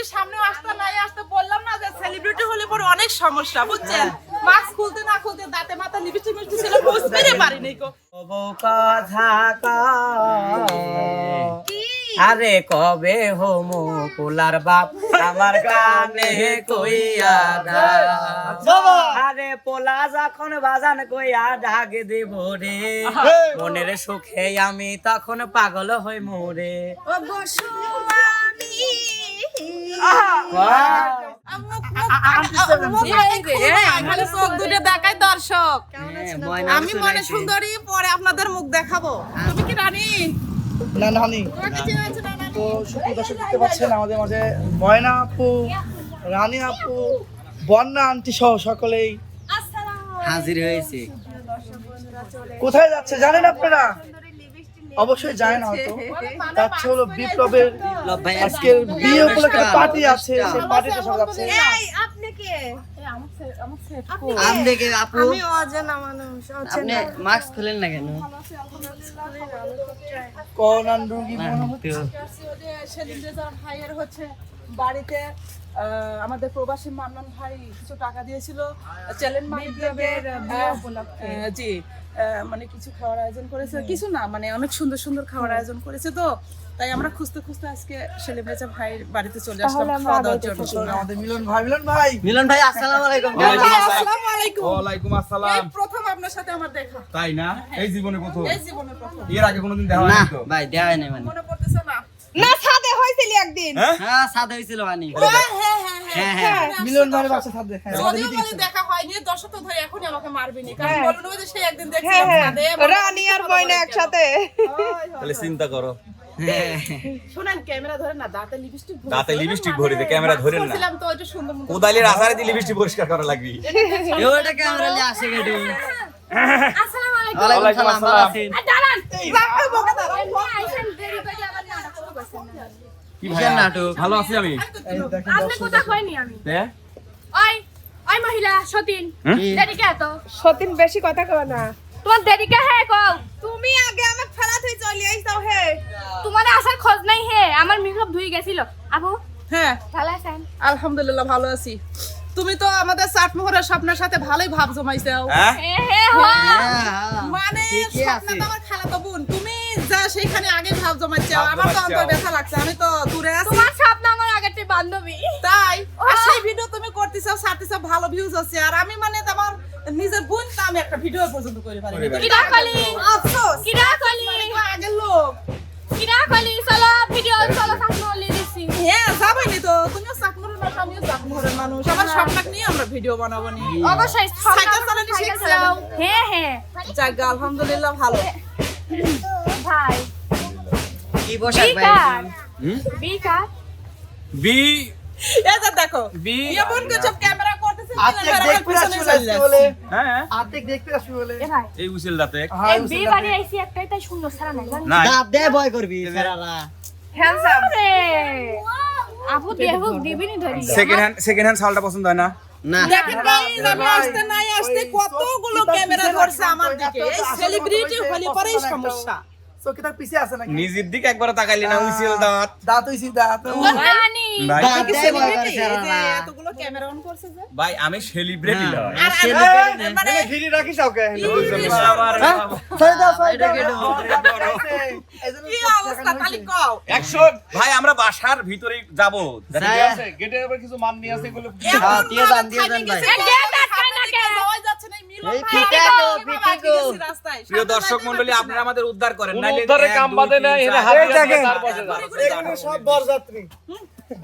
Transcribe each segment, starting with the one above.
আমি সামনে আসতে নাই আসতে বললাম না যে সেলিব্রিটি হলে পরে অনেক সমস্যা বুঝছেন? মাস্ক খুলতে না খুলতে দাঁতে মাথা লিপস্টিক মিষ্টি ছিল বুঝতে পারিনি গো। আরে কবে হোমো কুলার বাপ আমার গানে কইয়া। আরে পোলা যখন বাজান কইয়া ডাক দিব রে মনের সুখে আমি তখন পাগল হই মোরে। দেখাই দর্শক আমি মনে সুন্দরী পরে আপনাদের মুখ দেখাবো তুমি কি রানী না রানী? তো সুপ্রিয় দর্শক। দেখতে পাচ্ছেন আমাদের মাঝে ময়না আপু রানী আপু বন্যা আন্টি সহ সকলেই হাজির হয়েছে। কোথায় যাচ্ছে জানেন আপনারা? অবশ্যই যায় জানেন হয়তো। যাচ্ছে হলো বিপ্লবের আজকের বিয়ে উপলক্ষে পার্টি আছে সেই পার্টিতে সব যাচ্ছে এই, আপনি কে? আমি দেখে আপু আমি অজানা মানুষ আপনি মাস্ক খুলেন না কেন? করোনার রোগী হচ্ছে। সেলিম রেজার ভাইয়ের হচ্ছে বাড়িতে আমাদের প্রবাসী মান্নান ভাই কিছু টাকা দিয়েছিল। চ্যালেঞ্জ জি মানে কিছু খাওয়ার আয়োজন করেছে। কিছু না মানে অনেক সুন্দর সুন্দর খাওয়ার আয়োজন করেছে তো। তাই আমরা খুঁজতে খুঁজতে আজকে সেলিম রেজা ভাইয়ের বাড়িতে চলে আসলাম খাওয়া দাওয়ার জন্য। আমাদের মিলন ভাই মিলন ভাই। মিলন ভাই আসসালামু আলাইকুম। আসসালামু আলাইকুম। ওয়ালাইকুম এই আসসালাম প্রথম আপনার সাথে আমার দেখা। তাই না? এই জীবনে প্রথম? এই জীবনের প্রথম। এর আগে কোনোদিন দেখা হয়নি তো? ভাই দেওয়াই নাই মানে। মনে পড়তেছে না? না ছাদে হয়েছিল একদিন। হ্যাঁ? হ্যাঁ সাদা হয়েছিল মানে। হ্যাঁ হ্যাঁ হ্যাঁ হ্যাঁ হ্যাঁ। মিলন ভাইয়ের বাসা সাথে হ্যাঁ যদিও বলে দেখা হয়নি দর্শক তো ধরে এখনই আমাকে মারবেনি। কারণ হ্যাঁ। বলুন ওই যে সেই একদিন হ্যাঁ দেখছিলাম হ্যাঁ। ছাদে, রানী আর হচ্ছে একসাথে। তাহলে চিন্তা করো। হ্যাঁ। শুনেন ক্যামেরা ধরে না দাঁতে লিপস্টিক দাঁতে লিপস্টিক মানে ভরে দিয়ে ক্যামেরা ধরেন না। তো ওইটা সুন্দর মতো আসারে দিয়ে লিপস্টিক পরিষ্কার করা লাগবে। ওটা ক্যামেরা নিয়ে আসে গেটু। আসসালামু আলাইকুম। ওয়ালাইকুম ওয়ালাইকুম আসসালাম। দাঁড়ান। বাবা বকা দাঁড়ান কিসের নাটক? ভালো আছি আমি। আপনি কোথা হয়নি আমি? ওই ওই মহিলা সতীন। দেরিকে এত? সতীন বেশি কথা কও না। তোমার দেরিকে কও? তুমি আগে আমাকে ফেলা তুই চলে আইসাও হে। তোমার আসার খোঁজ নাই হে। আমার মিকআপ ধুই গেছিল। আবু? হ্যাঁ ভালো আছেন? আলহামদুলিল্লাহ ভালো আছি। তুমি তো আমাদের চাটমোহরের স্বপ্নের সাথে ভালোই ভাব জমাইছো হ্যাঁ? হে হে হো। মানে স্বপ্ন তো আমার খালাতো বোন। তুমি সেখানে আগে ভাব জমাইছো ভাব আমার তো জমাচ্ছো। অন্তর ব্যথা লাগছে আমি তো দূরে আছি। তোমার স্বপ্ন আমার আগের থেকে বান্ধবী। তাই আর সেই ভিডিও তুমি করতেছো সাথেছো ভালো ভিউজ হচ্ছে আর আমি মানে তোমার নিজের বোন তো আমি একটা ভিডিও পর্যন্ত করে পারি। করে কলি? আফসোস। কিরা কলি? আগের লোক। কিরা কলি? চলো ভিডিও চলো সামনে ওলি দিছি হ্যাঁ যাবেনি তো। তুমিও চাকমুরের মানুষ আমিও মানুষ। আমার স্বপ্নক নিয়ে আমরা ভিডিও বানাবো নি। অবশ্যই সাইকেল চালানো শিখছো? হ্যাঁ হ্যাঁ। যাক আলহামদুলিল্লাহ ভালো। ভাই কি পোশাক ভাই? বিকার হুম? বিকার বি এই দেখো বি এমন কিছু ক্যামেরা করতেছে আর্ধেক দেখতে আসবে আজকে বলে। হ্যাঁ আর্ধেক দেখতে আসবে বলে। এই উচিল দাঁতে। বি বাড়ি আইছি একটাই তাই শূন্য ছাড়া নাই দাঁত দে ভয় করবি ফেরারা হ্যান্ডসাম রে আপু দেহ দিবিনি ধরি? সেকেন্ড হ্যান্ড সেকেন্ড হ্যান্ড শালটা পছন্দ হয় না? না। আমি আসতে নাই আসতে কতগুলো ক্যামেরা ধরছে আমার দিকে। এই সেলিব্রিটি হলে পরেই সমস্যা। চোখে তার পিছে আছে নাকি? নিজের দিকে একবার তাকাইলি না দাঁত। দাঁত দাঁত। জানি ভাই আমি সেলিব্রিটি। লয় মানে ঘিরি রাখিস ওকে। আমার ছয় দাও ছয় দাও। কি অবস্থা খালি কও। একশো ভাই আমরা বাসার ভিতরেই যাব। যায়। গেটের উপর কিছু মান নিয়ে আসে এগুলো হ্যাঁ, দিয়ে যান, দিয়ে যান ভাই। প্রিয় দর্শক মন্ডলী আপনারা আমাদের উদ্ধার করেন। নাইলে উদ্ধারে কাম বাদে না, এরা হাতে দেখেন। এগুলো সব বরযাত্রী।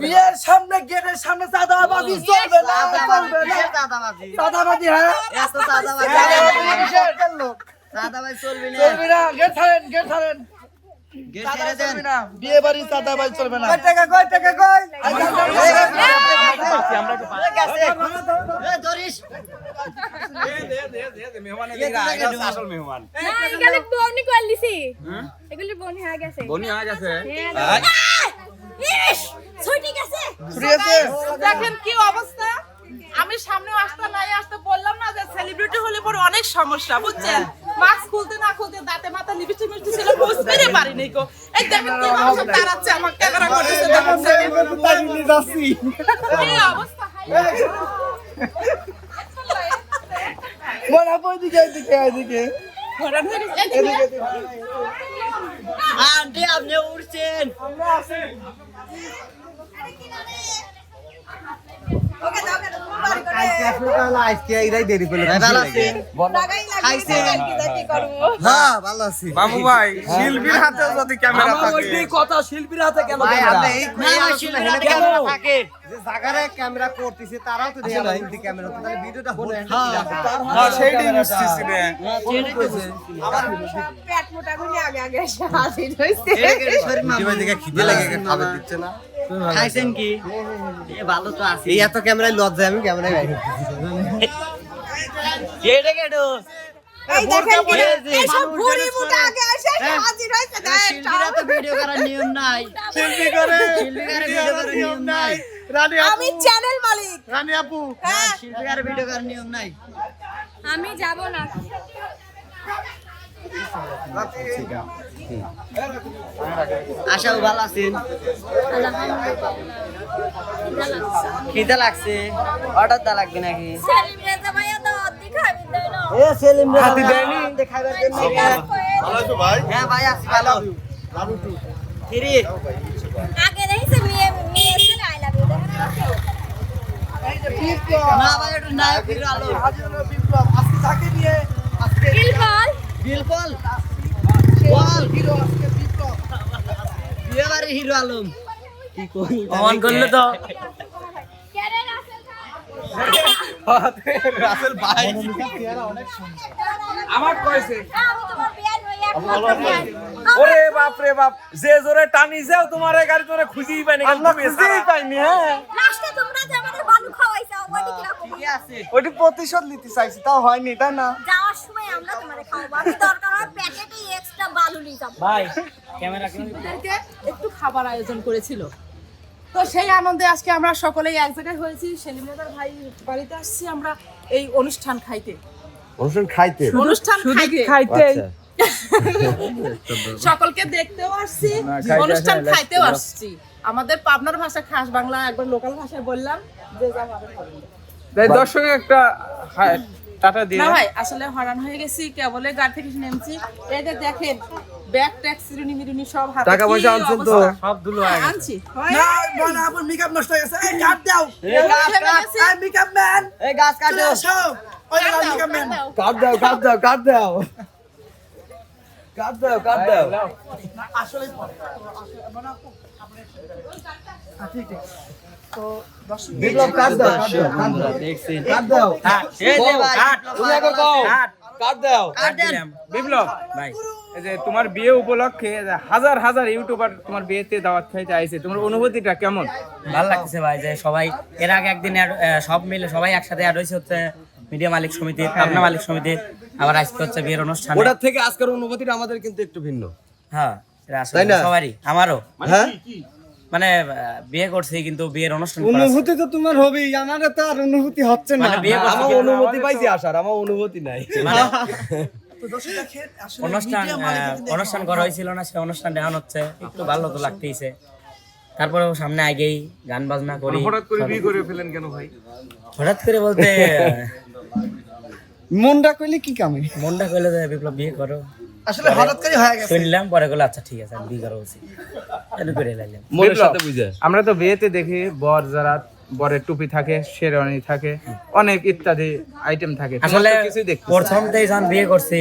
বিয়ের সামনে গেটের সামনে চাঁদাবাজি চলবে না চলবে না। দাদাবাজি চাঁদাবাজি। হ্যাঁ? এত দাদাবাজি চাঁদাবাজি দাদাবাজি চলবি না। চলবে না গেট ছাড়েন গেট ছাড়েন। বাড়ি চলবে না টাকা টাকা ধরিস। হয়ে হয়ে হ্যাঁ, দেখেন কি অবস্থা আমি সামনে আসতে নাই আসতে বললাম না যে সেলিব্রিটি হলে পরে অনেক সমস্যা বুঝছেন মাস্ক খুলতে না খুলতে দাঁতে মাথা লিপস্টিক মিষ্টি ছিল বুঝতে পারিনি গো। এই দেখেন কি মানুষ দাঁড়াচ্ছে আমার ক্যামেরা করতেছে। যাচ্ছি। বড় আপু এদিকে এদিকে এদিকে। এদিকে আন্টি আপনি উঠছেন। ওকে দাও কেন তুমি বাড়ি বাবু ভাই শিল্পীর হাতে যদি ক্যামেরা আমার থাকে। ওইটাই কথা শিল্পীর হাতে কেন ক্যামেরা না, শিল্পীর হাতে কেন থাকে। হ্যাঁ সেইটাই বুঝতেছি রে। পেট মোটা করে আগে আগে এসে হাজির হয়েছে খাইছেন কি? এ ভালো তো আছে। এই এত ক্যামেরায় লজ্জায় আমি ক্যামেরায় কেটো এই দেখেন এই সব ভুড়ি মোটা আগে এসে হাজির হয়েছে শিল্পীরা তো ভিডিও করার নিয়ম নাই। শিল্পী করে। শিল্পীরা ভিডিও করার নিয়ম নাই। রানী আমি আপু। চ্যানেল মালিক। রানী আপু। হ্যাঁ। শিল্পীরা ভিডিও করার নিয়ম নাই। আমি যাব না। আশাও ভালো আছেন? খিদে লাগছে। অর্ডার দা লাগবে নাকি? এ সেলিম রে হাতি দেয়নি? দেখাইবার জন্য হ্যাঁ ভাই আছি ভালো। আগে দেখছি মেয়ে মেয়ে ছেলে আই লাভ ইউ না? ভাই একটু নায়ক হিরো আলো। হাজির বিপ্লব। আজকে তাকে নিয়ে আজকে বিলবল বিলকুল বল। হিরো আজকে বিপ্লব। বিয়ে বাড়ি হিরো আলম। কি কই অন করলে তো। আছে রাসেল ভাই। আমার কইছে আমি তোমার বিয়ার হই এক ওরে বাপ রে বাপ যে জোরে টানি যাও তোমার গাড়ি তোরে খুঁজেই পাইনি আমরা খুঁজেই পাইনি হ্যাঁ। লাস্টে তোমরা যে আমাদের বালু খাওয়াইছো ওইটা কি রকম? কি আছে? ওইটি প্রতিশোধ নিতে চাইছি তাও হয়নি তাই না? যাওয়ার সময় আমরা তোমারে খাওয়াবো। আমি দরকার হয় প্যাকেটে এক্সট্রা বালু নিয়ে যাব। ভাই ক্যামেরা একটু খাবার আয়োজন করেছিল। তো সেই আনন্দে আজকে আমরা সকলেই এক জায়গায় হয়েছি। সেলিমনাদার ভাই বাড়িতে আসছি আমরা এই অনুষ্ঠান খাইতে। অনুষ্ঠান খাইতে? অনুষ্ঠান খাইতে। খাইতে? সকলকে দেখতেও আসছি অনুষ্ঠান খাইতেও আসছি। আমাদের পাবনার ভাষা খাস বাংলা একবার লোকাল ভাষায় বললাম যে যা করবে। দর্শক একটা হাই, টাটা দিয়ে না ভাই আসলে হরান হয়ে গেছি কেবলে গাড়ি থেকে নেমছি। এই যে দেখেন ব্যাগ ট্যাগ সিরুনি মিরুনি সব হাতে। টাকা পয়সা আনছেন তো? সব দুলো হ্যাঁ, আনছি। না বড় আপুর মেকআপ নষ্ট হয়ে গেছে। এই কাট দাও। এই গাছ কাট। এই মেকআপ ম্যান এই গাছ কাটো। আসো। ওই মেকআপ ম্যান কাট দাও। কাট দাও কাট দাও কাট দাও। কাট দাও আসলে তো দর্শক বিপ্লব কাট দাও কাট দাও কাট দাও। দেখছেন। কাট দাও। এই যে ভাই তুমি একবার কও। কাট দাও। কাট দেন। বিপ্লব ভাই। যে তোমার বিয়ে উপলক্ষে হাজার হাজার ইউটিউবার তোমার বিয়েতে দাওয়াত খাইতে আইছে তোমার অনুভূতিটা কেমন? ভালো লাগতেছে ভাই যে সবাই এর আগে একদিন সব মিলে সবাই একসাথে আর হয়েছে হচ্ছে মিডিয়া মালিক সমিতি পাবনা মালিক সমিতি আবার আজকে হচ্ছে বিয়ের অনুষ্ঠান। ওটার থেকে আজকের অনুভূতিটা আমাদের কিন্তু একটু ভিন্ন। হ্যাঁ এটা আসলে সবারই আমারও। হ্যাঁ? মানে বিয়ে করছি কিন্তু বিয়ের অনুষ্ঠান অনুভূতি তো তোমার হবেই আমার তো আর অনুভূতি হচ্ছে না। মানে আমার অনুমতি পাইছি আসার আমার অনুমতি নাই। অনুষ্ঠান অনুষ্ঠান করা হয়েছিল না সে অনুষ্ঠান দেখানো হচ্ছে। একটু ভালো তো লাগতেইছে। তারপরেও সামনে আগেই গান বাজনা করি। হঠাৎ করে বিয়ে করে ফেলেন কেন ভাই? হঠাৎ করে বলতে মনটা কইলে কি কামে মনটা কইলে যে বিপ্লব বিয়ে করো। আসলে হঠাৎ করে হয়ে গেছে। শুনলাম পরে গেলো আচ্ছা ঠিক আছে আমি বিয়ে করা করে লাইলাম। মনের সাথে বুঝে আমরা তো বিয়েতে দেখি বর যারা বরের টুপি থাকে শেরওয়ানি থাকে অনেক ইত্যাদি আইটেম থাকে। আসলে তো কিছুই যখন বিয়ে করছি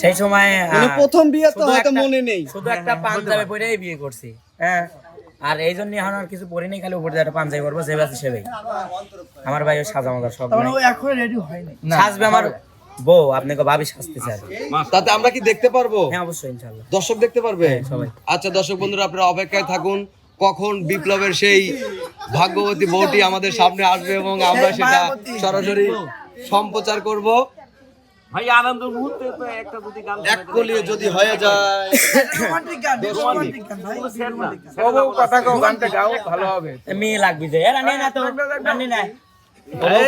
সেই সময় মানে প্রথম বিয়ে তো হয়তো মনে নেই। শুধু একটা পাঞ্জাবি পরেই বিয়ে করছি হ্যাঁ। আর এই জন্য এখন আর কিছু পরিনি খালি উপরে একটা পাঞ্জাবি পরবো যে বাসে সেবাই আমার ভাই সাজা মাজার সব মানে নাই। এখন রেডি হয়নি সাজবে আমার বউ আপনাকে ভাবি সাজতে চাই। তাতে আমরা কি দেখতে পারব? হ্যাঁ অবশ্যই ইনশাল্লাহ দর্শক দেখতে পারবে? সবাই। আচ্ছা দর্শক বন্ধুরা আপনারা অপেক্ষায় থাকুন। কখন বিপ্লবের সেই ভাগ্যবতী বউটি আমাদের সামনে আসবে এবং আমরা সেটা সরাসরি সম্প্রচার করব। ভাই আনন্দ মুহূর্তে তো একটা দুটি গান এক কলিয়ে যদি হয়ে যায় রোমান্টিক গান রোমান্টিক গান ভাই ও কথা কও গানটা গাও ভালো হবে। মেয়ে লাগবি যে। এরা নিয়ে না তো রানি না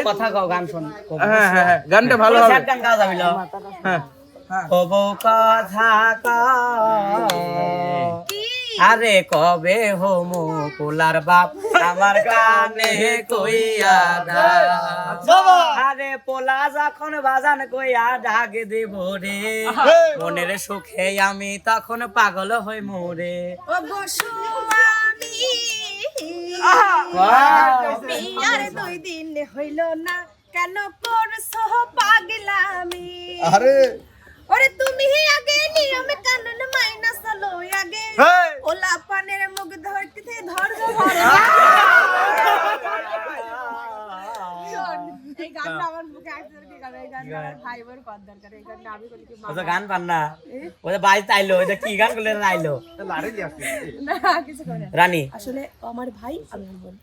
কথা কও গান শোন হ্যাঁ হ্যাঁ হ্যাঁ, গানটা ভালো হবে। গান গাওয়া যাবে না হ্যাঁ। কথা কও। কি আরে কবে হোমো পোলার বাপ? আমার কানে কইয়া আরে পোলা যখন বাজান কইয়া ডাক দেব রে মনের সুখে আমি তখন পাগল হই মোরে। বিয়ার দুই দিন হইল না কেন করছ পাগলামি? আরে। ওরে তুমি আগে নিয়ম কানুন মাইনা চলো আগে ওলা পানের মুখ ধরতে ধরবো এই গানটা আমার মুখে আসছে কি গান এই গানটা আমার ভাই বোর কর দরকার এই গানটা আমি বলি কি ও গান পান না আইলো কি গান করলে আইলো? না কিছু করে না। রানী। আসলে আমার ভাই আমি বোন।